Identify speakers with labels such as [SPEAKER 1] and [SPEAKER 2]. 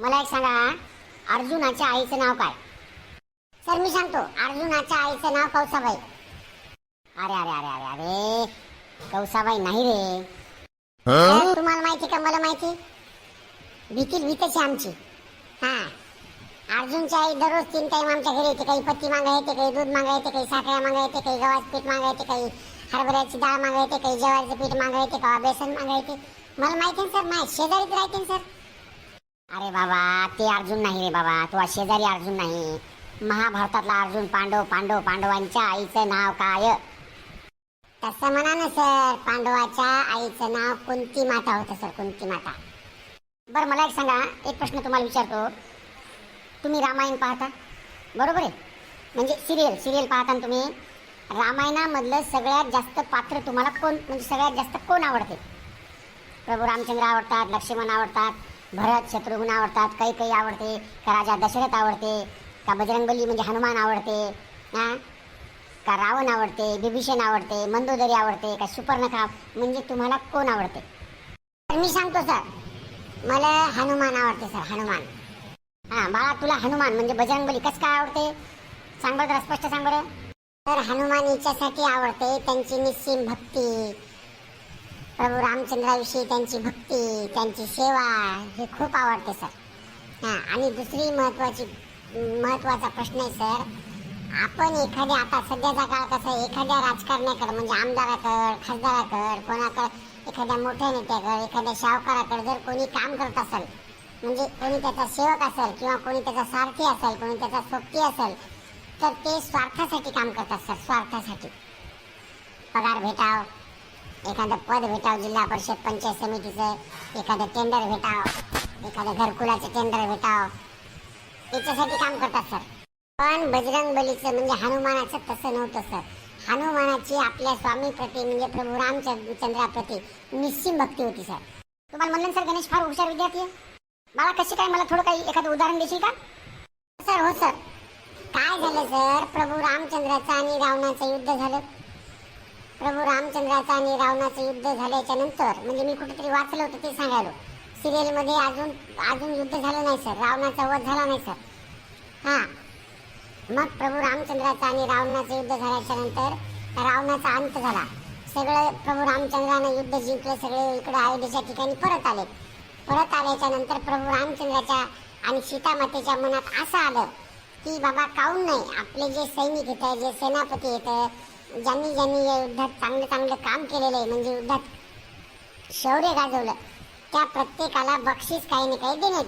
[SPEAKER 1] मला एक सांगा अर्जुनाच्या आईचं नाव काय? सर मी सांगतो अर्जुनाच्या आईचं नाव कौसाबाई. अरे अरे अरे अरे अरे कौसाबाई नाही रे. अरे, तुम्हाला माहिती का मला माहिती? भीतील भीतच आहे आमची. हा. अर्जुनची आई दररोज तीन टाइम आमच्या घरी येते काही पत्ती मागा येते काही दूध मागा येते काही साखळ्या मागा येते काही गव्हाचं पीठ मागा येते काही हरभऱ्याची डाळ मागा येते काही ज्वारीचं पीठ मागा येते का बेसन मागा येते. मला माहिती आहे सर माझ्या शेजारीच राहते ना सर. अरे बाबा ते अर्जुन नाही रे बाबा. तू शेजारी अर्जुन नाही. महाभारतातला अर्जुन पांडव पांडव पांडवांच्या आईचं नाव काय? तसं म्हणा ना सर पांडवाच्या आईचं नाव कुंती माता होतं सर कुंती माता. बरं मला एक सांगा. एक प्रश्न तुम्हाला विचारतो. तुम्ही रामायण पाहता? बरोबर आहे. म्हणजे सिरियल सिरियल पाहता ना तुम्ही? रामायणामधलं सगळ्यात जास्त पात्र तुम्हाला कोण? म्हणजे सगळ्यात जास्त कोण आवडते? प्रभू रामचंद्र आवडतात लक्ष्मण आवडतात भरत शत्रुघ्न आवडतात काही काही आवडते का राजा दशरथ आवडते का बजरंगबली म्हणजे हनुमान आवडते हां? का रावण आवडते बिभीषण आवडते मंदोदरी आवडते का सुपर्णखा म्हणजे तुम्हाला कोण आवडते? तर मी सांगतो सर मला हनुमान आवडते सर हनुमान. हां बाळा तुला हनुमान म्हणजे बजरंगबली कसं काय आवडते? सांग बरं स्पष्ट सांग बरं. तर हनुमान याच्यासाठी आवडते त्यांची निस्सीम भक्ती. प्रभू रामचंद्राविषयी त्यांची भक्ती त्यांची सेवा हे खूप आवडते सर. हां आणि दुसरी महत्त्वाची महत्त्वाचा प्रश्न आहे सर. आपण एखाद्या आता सध्याचा काळ कसा एखाद्या राजकारण्याकडे म्हणजे आमदाराकड खासदाराकड कोणाकड एखाद्या मोठ्या नेत्याकड एखाद्या सावकाराकडे जर कोणी काम करत असेल म्हणजे कोणी त्याचा सेवक असेल किंवा कोणी त्याचा सारथी असेल कोणी त्याचा सोबती असेल तर ते स्वार्थासाठी काम करतात सर स्वार्थासाठी. पगार भेटाव एखादं पद भेटाव जिल्हा परिषद पंचायत समितीचं एखादं टेंडर भेटाव एखादं घरकुलाचं टेंडर भेटाव. याच्यासाठी काम करतात सर. पण बजरंग बलीचं म्हणजे हनुमानाचं तसं नव्हतं सर. हनुमानाची आपल्या स्वामी प्रती म्हणजे प्रभू रामचंद्राप्रती निश्चिम भक्ती होती सर. तुम्हाला म्हणलं सर गणेश फार हुशार विद्यार्थी आहे. मला कशी काय मला थोडं काही एखादं उदाहरण देशील का? सर हो सर. काय झालं सर? प्रभू रामचंद्राचं आणि रावणाचं युद्ध झालं. प्रभू रामचंद्राचं आणि रावणाचं युद्ध झाल्याच्यानंतर म्हणजे मी कुठेतरी वाचलं होतं ते सांगायलो. सिरियलमध्ये अजून अजून युद्ध झालं नाही सर. रावणाचा वध झाला नाही सर. हां. मग प्रभू रामचंद्राचं आणि रावणाचं युद्ध झाल्याच्यानंतर रावणाचा अंत झाला. सगळं प्रभू रामचंद्रानं युद्ध जिंकलं सगळे इकडे अयोध्येच्या ठिकाणी परत आले. परत आल्याच्यानंतर प्रभू रामचंद्राच्या आणि सीतामातेच्या मनात असं आलं की बाबा काऊन नाही? आपले जे सैनिक येतं जे सेनापती येतं ज्यांनी ज्यांनी या युद्धात चांगलं चांगलं काम केलेलं आहे म्हणजे युद्धात शौर्य गाजवलं त्या प्रत्येकाला बक्षीस काही ना काही देण्यात